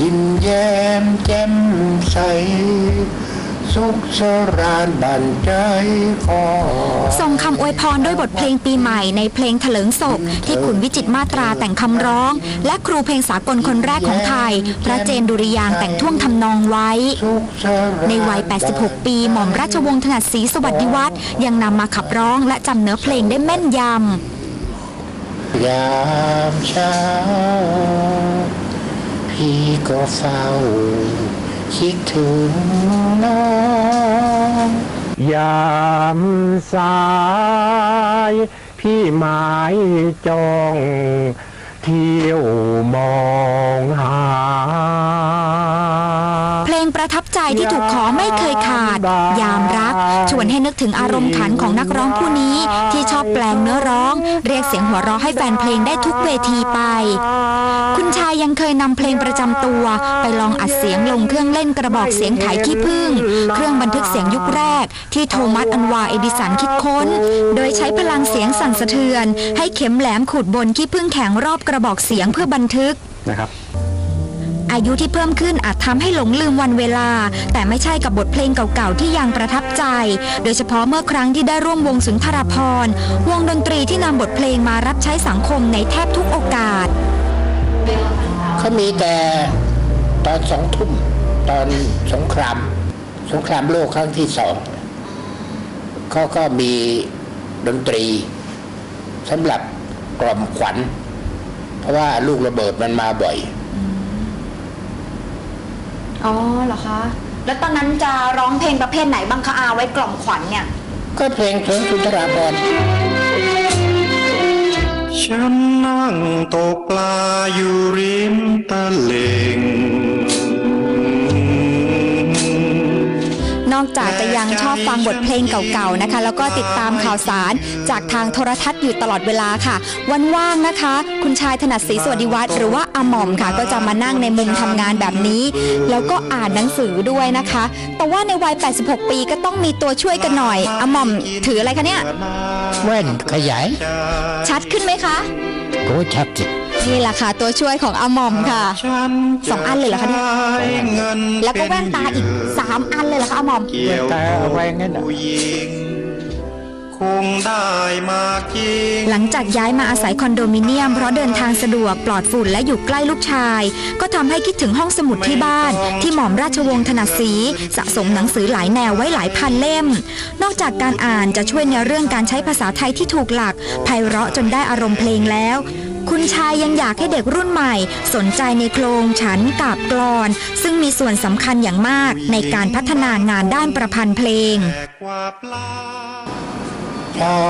ยิ้มแย้มแจ่มใส สุขสรานบันใจคอส่งคำอวยพรด้วยบทเพลงปีใหม่ในเพลงเถลิงศพที่คุณวิจิตรมาตราแต่งคำร้อง และครูเพลงสากลคนแรกของไทย พระเจนดุริยางค์แต่งท่วงทำนองไว้สุขสรานในวัย 86 ปีหม่อมราชวงศ์ถนัดศรีสวัสดิวัฒน์ยังนำมาขับร้องและจำเนื้อเพลงได้แม่นยำยามเช้า พี่ก็เฝ้าคิดถึงน้องยามสาย พี่หมายจองเที่ยวมองหา เพลงประทับใจที่ถูกขอไม่เคยขาด ยามร ชวนให้นึกถึงอารมณ์ขันของนักร้องผู้นี้ ที่ชอบแปลงเนื้อร้อง เรียกเสียงหัวเราะให้แฟนเพลงได้ทุกเวทีไป คุณชายยังเคยนำเพลงประจำตัว ไปลองอัดเสียงลงเครื่องเล่นกระบอกเสียงไขขี้ผึ้งเครื่องบันทึกเสียงยุคแรก ที่โทมัสอันวาเอดิสันคิดค้น โดยใช้พลังเสียงสั่นสะเทือน ให้เข็มแหลมขูดบนขี้ผึ้งแข็งรอบกระบอกเสียงเพื่อบันทึกนะครับ อายุที่เพิ่มขึ้นอาจทำให้หลงลืมวันเวลา แต่ไม่ใช่กับบทเพลงเก่าๆที่ยังประทับใจ โดยเฉพาะเมื่อครั้งที่ได้ร่วมวงสุนทรภรณ์วงดนตรีที่นำบทเพลงมารับใช้สังคมในแทบทุกโอกาสเขามีแต่ตอนสองทุ่มตอนสงคราม สงครามโลกครั้งที่สองเขาก็มีดนตรีสำหรับกล่อมขวัญ เพราะว่าลูกระเบิดมันมาบ่อย อ๋อเหรอคะ แล้วตอนนั้นจะร้องเพลงประเภทไหนบ้างคะอาไว้กล่อมขวัญเนี่ย ก็เพลงเพลงสุนทราภรณ์ฉันนั่งตกปลาอยู่ งชอบฟังบทเพลงเก่าๆนะคะ แล้วก็ติดตามข่าวสารจากทางโทรทัศน์อยู่ตลอดเวลาค่ะ วันว่างนะคะ คุณชายถนัดศรีสวัสดิวัฒน์หรือว่าอาหม่อมค่ะ ก็จะมานั่งในมุมทำงานแบบนี้ แล้วก็อ่านหนังสือด้วยนะคะ แต่ว่าในวัย 86 ปีก็ต้องมีตัวช่วยกันหน่อยอาหม่อมถืออะไรคะเนี่ยแว่นขยาย ชัดขึ้นไหมคะโอ้ชัดจิ นี่แหละค่ะ ตัวช่วยของอาหม่อมค่ะฉันสองอันเลยเหรอคะเนี่ยใช้เงินแล้วก็แว่นตาอีก3อันเลยเหรอคะอาหม่อมเกี่ยวแว่นตาเอาไว้งั้นเหรอผู้หญิงคงได้มากจริงหลังจากย้ายมาอาศัยคอนโดมิเนียม เพราะเดินทางสะดวกปลอดฝุ่นและอยู่ใกล้ลูกชาย ก็ทำให้คิดถึงห้องสมุดที่บ้าน ที่หม่อมราชวงศ์ถนัดศรีสะสมหนังสือหลายแนวไว้หลายพันเล่ม นอกจากการอ่านจะช่วยในเรื่องการใช้ภาษาไทยที่ถูกหลักไพเราะจนได้อารมณ์เพลงแล้ว คุณชายยังอยากให้เด็กรุ่นใหม่ สนใจในโครงฉันกาบกลอน ซึ่งมีส่วนสำคัญอย่างมากในการพัฒนางานด้านประพันธ์เพลงแต่กว่าปลาเจ้า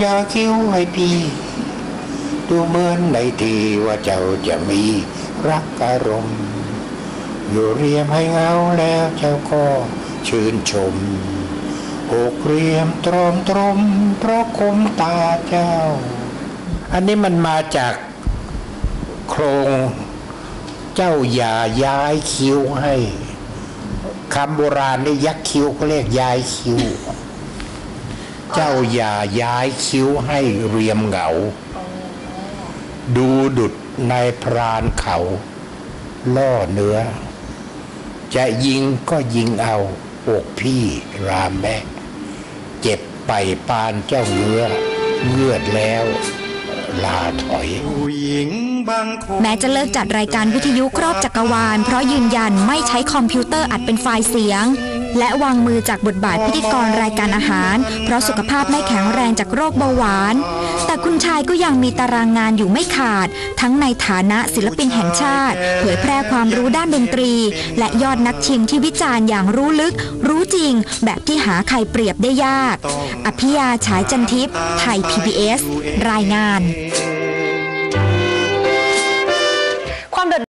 อย่าคิ้วให้พี่ดูเหมือนในทีว่าเจ้าจะมีรักอารมณ์อยู่เรียมให้เงาแล้วเจ้าก็ชื่นชมอกเรียมตรอมตรมเพราะคมตาเจ้า อันนี้มันมาจากโครงเจ้าอย่าย้ายคิ้วให้คำโบราณนี่ยักคิ้วเขาเรียกย้ายคิ้ว เจ้าอย่าย้ายคิ้วให้เรียมเหงา ดูดุดในายพรานเขาล่อเนื้อ จะยิงก็ยิงเอาอกพี่รามแม่เจ็บไปปานเจ้าเงื้อเงือดแล้ว ลาถอยผู้หญิงบางคนแม้จะเลิกจัดรายการวิทยุครอบจักรวาล เพราะยืนยันไม่ใช้คอมพิวเตอร์อัดเป็นไฟล์เสียง และวางมือจากบทบาทพิธีกรรายการอาหาร เพราะสุขภาพไม่แข็งแรงจากโรคเบาหวาน แต่คุณชายก็ยังมีตารางงานอยู่ไม่ขาด ทั้งในฐานะศิลปินแห่งชาติ เผยแพร่ความรู้ด้านดนตรี และยอดนักชิมที่วิจารณ์อย่างรู้ลึก รู้จริง แบบที่หาใครเปรียบได้ยาก อภิยาฉายจันทิพย์ไทย PBS รายงานความเดือด